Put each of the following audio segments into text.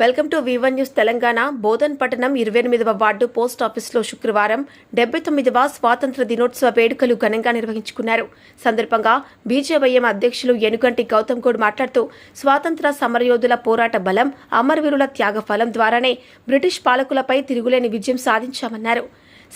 Welcome to వివన్ news Telangana. Bodhan పట్టణం ఇరవై ఎనిమిదవ వార్డు పోస్ట్ ఆఫీస్లో శుక్రవారం డెబ్బై తొమ్మిదవ స్వాతంత్ర దినోత్సవ వేడుకలు ఘనంగా నిర్వహించుకున్నారు. సందర్భంగా బీజేవైఎం అధ్యక్షులు ఎనుగంటి గౌతమ్ గౌడ్ మాట్లాడుతూ స్వాతంత్ర సమరయోధుల పోరాట బలం అమరవీరుల త్యాగ ఫలం ద్వారానే బ్రిటిష్ పాలకులపై తిరుగులేని విజయం సాధించామన్నారు.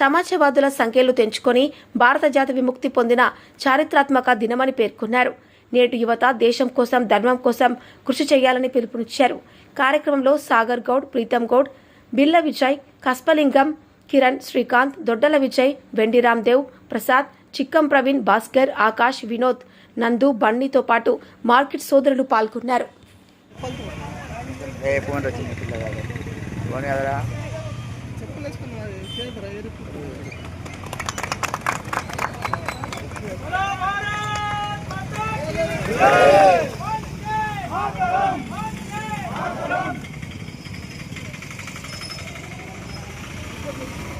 సమాజవాదుల సంఖ్యలు తెంచుకొని భారత జాతి విముక్తి పొందిన చారిత్రాత్మక దినమని పేర్కొన్నారు. నేటి యువత దేశం కోసం ధర్మం కోసం కృషి చేయాలని పిలుపునిచ్చారు. కార్యక్రమంలో సాగర్ గౌడ్ ప్రీతం గౌడ్ బిల్ల విజయ్ కస్పలింగం కిరణ్ శ్రీకాంత్ దొడ్డల విజయ్ వెండిరామ్ దేవ్ ప్రసాద్ చిక్కం ప్రవీణ్ భాస్కర్ ఆకాష్ వినోద్ నందు బండితో పాటు మార్కెట్ సోదరులు పాల్గొన్నారు. Phone Thank you.